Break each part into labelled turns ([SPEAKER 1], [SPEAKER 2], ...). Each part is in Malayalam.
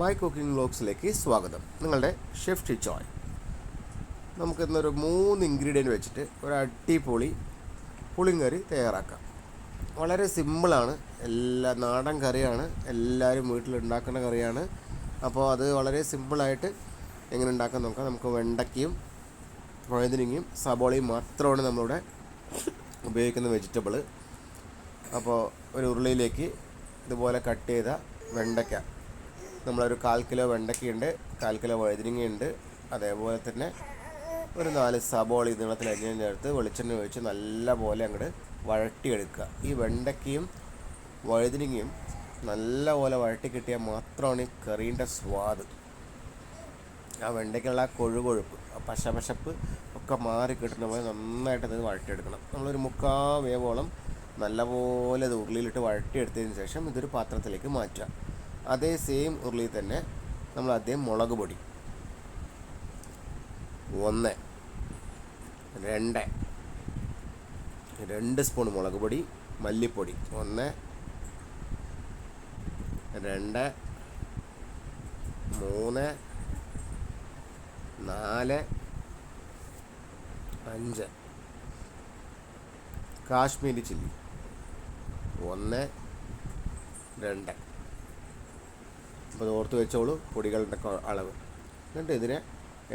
[SPEAKER 1] മൈ കുക്കിംഗ് വ്ലോഗ്സിലേക്ക് സ്വാഗതം. നിങ്ങളുടെ ഷെഫ് ചോയ് നമുക്കിന്നൊരു മൂന്ന് ഇൻഗ്രീഡിയന്റ് വെച്ചിട്ട് ഒരു അടിപൊളി പുളിങ്കറി തയ്യാറാക്കാം. വളരെ സിമ്പിളാണ് എല്ലാ നാടൻ കറിയാണ്. എല്ലാവരും വീട്ടിലുണ്ടാക്കുന്ന കറിയാണ്. അപ്പോൾ അത് വളരെ സിമ്പിളായിട്ട് എങ്ങനെ ഉണ്ടാക്കാൻ നോക്കാം. നമുക്ക് വെണ്ടയ്ക്കയും വഴുതനങ്ങയും സബോളയും മാത്രമാണ് നമ്മളിവിടെ ഉപയോഗിക്കുന്ന വെജിറ്റബിൾ അപ്പോൾ ഒരു ഉരുളിയിലേക്ക് ഇതുപോലെ കട്ട് ചെയ്ത വെണ്ടയ്ക്ക നമ്മളൊരു കാൽ കിലോ വെണ്ടയ്ക്കയുണ്ട് കാൽ കിലോ വഴുതിനങ്ങയുണ്ട് അതേപോലെ തന്നെ ഒരു നാല് സബോളി നീളത്തിൽ അരിഞ്ഞ് ചേർത്ത് വെളിച്ചെണ്ണ ഒഴിച്ച് നല്ല പോലെ അങ്ങോട്ട് വഴട്ടിയെടുക്കുക ഈ വെണ്ടയ്ക്കയും വഴുതനങ്ങയും നല്ല പോലെ വഴട്ടി കിട്ടിയാൽ മാത്രമാണ് ഈ കറീന്റെ സ്വാദ്. ആ വെണ്ടയ്ക്കുള്ള കൊഴുകൊഴുപ്പ് പശപശപ്പ് ഒക്കെ മാറി കിട്ടുന്ന പോലെ നന്നായിട്ട് അത് വഴട്ടിയെടുക്കണം നമ്മളൊരു മുക്കാ വേവോളം നല്ലപോലെ ഇത് ഉരുളിയിലിട്ട് വഴട്ടിയെടുത്തതിന് ശേഷം ഇതൊരു പാത്രത്തിലേക്ക് മാറ്റുക. അതേ സെയിം ഉരുളിയിൽ തന്നെ നമ്മൾ ആദ്യം മുളക് പൊടി. ഒന്ന് രണ്ട് രണ്ട് സ്പൂൺ മുളക് പൊടി മല്ലിപ്പൊടി. ഒന്ന് രണ്ട് മൂന്ന് നാല് അഞ്ച്. കാശ്മീരി ചില്ലി. ഒന്ന് രണ്ട്. അപ്പോൾ ഓർത്ത് വെച്ചോളൂ പൊടികളുടെ അളവ്. എന്നിട്ട് ഇതിനെ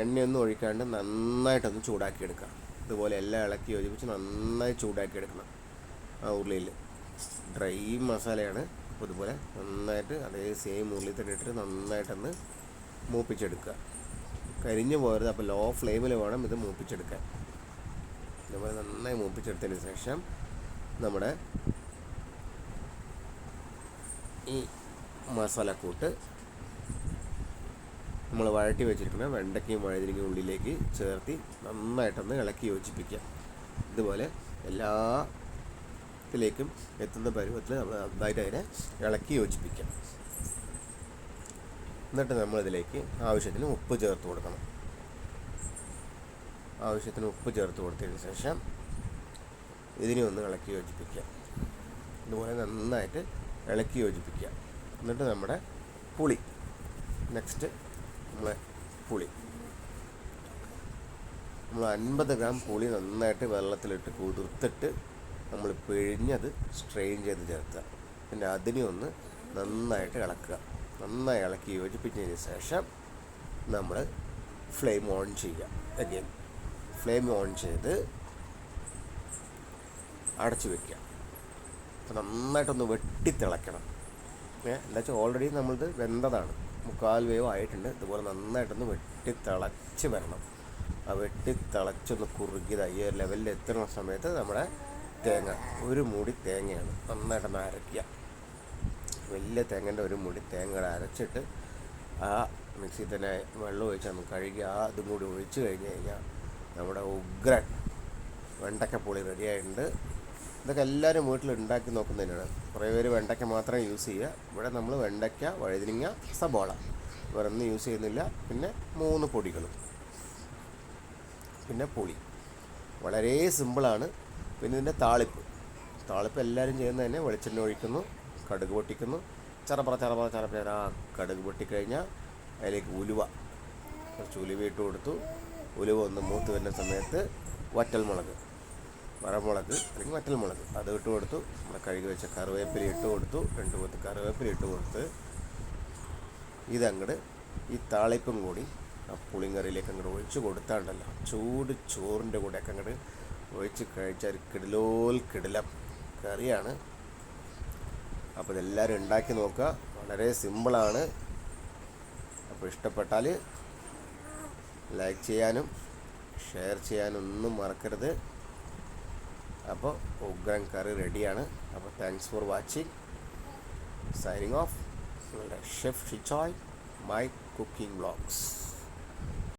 [SPEAKER 1] എണ്ണയൊന്നും ഒഴിക്കാണ്ട് നന്നായിട്ടൊന്ന് ചൂടാക്കിയെടുക്കുക. ഇതുപോലെ എല്ലാം ഇളക്കി യോജിപ്പിച്ച് നന്നായി ചൂടാക്കി എടുക്കണം ആ ഉരുളിയിൽ ഡ്രൈ മസാലയാണ് അപ്പോൾ ഇതുപോലെ നന്നായിട്ട് അതേ സെയിം ഉരുളി തന്നെ ഇട്ടിട്ട് നന്നായിട്ടൊന്ന് മൂപ്പിച്ചെടുക്കുക. കരിഞ്ഞു പോകരുത്. അപ്പോൾ ലോ ഫ്ലെയിമിൽ വേണം ഇത് മൂപ്പിച്ചെടുക്കാൻ. ഇതുപോലെ നന്നായി മൂപ്പിച്ചെടുത്തതിന് ശേഷം നമ്മുടെ ഈ മസാലക്കൂട്ട് നമ്മൾ വഴട്ടി വെച്ചിരിക്കുന്ന വെണ്ടയ്ക്കയും വഴുതിരിങ്ങയും ഉള്ളിലേക്ക് ചേർത്തി നന്നായിട്ടൊന്ന് ഇളക്കി യോജിപ്പിക്കുക. ഇതുപോലെ എല്ലാത്തിലേക്കും എത്തുന്ന പരുവത്തിൽ നമ്മൾ നന്നായിട്ട് അതിനെ ഇളക്കി യോജിപ്പിക്കാം എന്നിട്ട് നമ്മളിതിലേക്ക് ആവശ്യത്തിന് ഉപ്പ് ചേർത്ത് കൊടുക്കണം. ആവശ്യത്തിന് ഉപ്പ് ചേർത്ത് കൊടുത്തതിന് ശേഷം ഇതിനെ ഒന്ന് ഇളക്കി യോജിപ്പിക്കുക. ഇതുപോലെ നന്നായിട്ട് ഇളക്കി യോജിപ്പിക്കുക. എന്നിട്ട് നമ്മുടെ പുളി. നെക്സ്റ്റ് നമ്മളെ പുളി. നമ്മൾ അൻപത് ഗ്രാം പുളി നന്നായിട്ട് വെള്ളത്തിലിട്ട് കുതിർത്തിട്ട് നമ്മൾ പിഴിഞ്ഞത് സ്ട്രെയിൻ ചെയ്ത് ചേർക്കുക. പിന്നെ അതിനെ ഒന്ന് നന്നായിട്ട് ഇളക്കുക. നന്നായി ഇളക്കി യോജിപ്പിച്ചതിന് ശേഷം നമ്മൾ ഫ്ലെയിം ഓൺ ചെയ്യുക. അഗെയിൻ ഫ്ലെയിം ഓൺ ചെയ്ത് അടച്ചു വയ്ക്കുക നന്നായിട്ടൊന്ന് വെട്ടിത്തിളയ്ക്കണം. ഏ എന്താ ഓൾറെഡി നമ്മളിത് വെന്തതാണ്. മുക്കാൽ വേവ് ആയിട്ടുണ്ട്. ഇതുപോലെ നന്നായിട്ടൊന്ന് വെട്ടി തിളച്ച് വരണം. ആ വെട്ടി തിളച്ചൊന്ന് കുറുകിയതായി ഈ ലെവലിൽ എത്തുന്ന സമയത്ത് നമ്മുടെ തേങ്ങ ഒരു മൂടി തേങ്ങയാണ് നന്നായിട്ടൊന്ന് അരയ്ക്കുക. വലിയ തേങ്ങന്റെ ഒരു മുടി തേങ്ങ അരച്ചിട്ട് ആ മിക്സിയിൽ തന്നെ വെള്ളം ഒഴിച്ച് നമുക്ക് കഴുകി ആ അതും കൂടി ഒഴിച്ച് കഴിഞ്ഞ് കഴിഞ്ഞാൽ നമ്മുടെ ഉഗ്രൻ വെണ്ടക്കപ്പുളി റെഡി ആയിട്ടുണ്ട്. ഇതൊക്കെ എല്ലാവരും വീട്ടിൽ ഉണ്ടാക്കി നോക്കുന്നതിനാണ്. കുറേ പേര് വെണ്ടയ്ക്ക മാത്രം യൂസ് ചെയ്യുക. ഇവിടെ നമ്മൾ വെണ്ടയ്ക്ക വഴുതിനിങ്ങ സബോള. വേറെ ഒന്നും യൂസ് ചെയ്യുന്നില്ല. പിന്നെ മൂന്ന് പൊടികളും. പിന്നെ പുളി. വളരെ സിമ്പിളാണ് പിന്നെ ഇതിന്റെ താളിപ്പ്. താളിപ്പ് എല്ലാവരും ചെയ്യുന്നത് തന്നെ വെളിച്ചെണ്ണ ഒഴിക്കുന്നു കടുക് പൊട്ടിക്കുന്നു. ചറപ്പറ ചറപ്പറ ചറപ്പറ ആ കടുക് പൊട്ടിക്കഴിഞ്ഞാൽ അതിലേക്ക് ഉലുവ. കുറച്ച് ഉലുവ ഇട്ട് കൊടുത്തു. ഉലുവ ഒന്ന് മൂത്ത് വരുന്ന സമയത്ത് വറ്റൽമുളക്. വറമുളക് അല്ലെങ്കിൽ വറ്റൽമുളക്. അത് ഇട്ട് കൊടുത്തു. നമ്മൾ കഴുകി വെച്ച കറിവേപ്പില ഇട്ട് കൊടുത്തു. രണ്ട് പത്ത് കറിവേപ്പില ഇട്ട് കൊടുത്ത് ഇതങ്ങോട്ട് ഈ താളിപ്പും കൂടി ആ പുളിങ്കറിയിലേക്ക് അങ്ങോട്ട് ഒഴിച്ച് കൊടുത്താണ്ടല്ലോ. ചൂട് ചോറിന്റെ കൂടെയൊക്കെ അങ്ങോട്ട് ഒഴിച്ച് കഴിച്ചാൽ കിടലോൽ കിടിലം കറിയാണ്. അപ്പോൾ ഇതെല്ലാവരും ഉണ്ടാക്കി നോക്കുക. വളരെ സിമ്പിളാണ്. അപ്പോൾ ഇഷ്ടപ്പെട്ടാൽ ലൈക്ക് ചെയ്യാനും ഷെയർ ചെയ്യാനും ഒന്നും മറക്കരുത്. അപ്പോൾ ഉഗ്രൻ കറി റെഡിയാണ്. അപ്പോൾ thanks for watching signing off നിങ്ങളുടെ ഷെഫ് ഷിച്ചോയ് മൈ കുക്കിംഗ് വ്ളോഗ്സ്